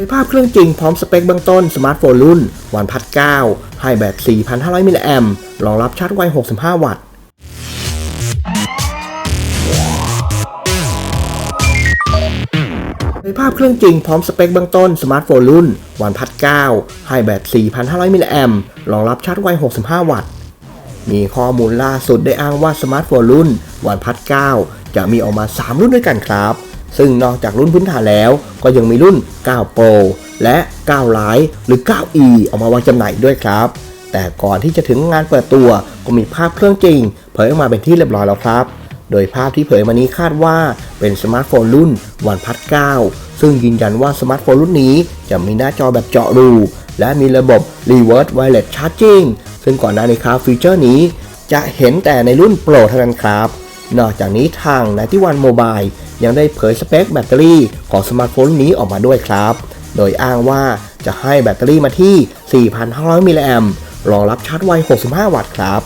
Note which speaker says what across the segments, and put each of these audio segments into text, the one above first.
Speaker 1: ในภาพเครื่องจริงพร้อมสเปคเบื้องต้นสมาร์ทโฟนรุ่นวันพัด9ให้แบต 4,500 มิลลิแอมรองรับชาร์จไว 65 วัตต์ ในภาพเครื่องจริงพร้อมสเปคเบื้องต้นสมาร์ทโฟนรุ่นวันพัด9ให้แบต 4,500 มิลลิแอมรองรับชาร์จไว 65 วัตต์ มีข้อมูลล่าสุดได้อ้างว่าสมาร์ทโฟนรุ่นวันพัด9จะมีออกมา 3 รุ่นด้วยกันครับ ซึ่งนอกจากรุ่นพื้นฐานแล้ว ก็ยังมีรุ่น 9 Pro และ 9 Lite หรือ 9e ออกมาวางจำหน่ายด้วยครับ แต่ก่อนที่จะถึงงานเปิดตัวก็มีภาพเครื่องจริง เผยออกมาเป็นที่เรียบร้อยแล้วครับ โดยภาพที่เผยมานี้คาดว่าเป็นสมาร์ทโฟนรุ่นวันพัด9ซึ่งยืนยันว่าสมาร์ทโฟนรุ่นนี้จะมีหน้าจอแบบเจาะรู และมีระบบ Reverse Wireless Charging ซึ่งก่อนหน้านี้ครับฟีเจอร์นี้จะเห็นแต่ในรุ่นโปรเท่านั้นครับ นอกจากนี้ทาง91 Mobile ยังได้เผยสเปคแบตเตอรี่ของสมาร์ทโฟนนี้ออกมาด้วยครับ โดยอ้างว่าจะให้แบตเตอรี่มาที่ 4,500 มิลลิแอมป์รองรับชาร์จไว 65 วัตต์ครับ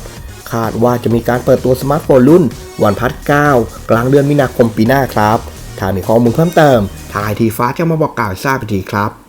Speaker 1: คาดว่าจะมีการเปิดตัวสมาร์ทโฟนรุ่นวันพัด9กลางเดือนมีนาคมปีหน้าครับ ถ้ามีข้อมูลเพิ่มเติมทางไอทีฟ้าจะมาบอกกล่าวทราบอีกทีครับ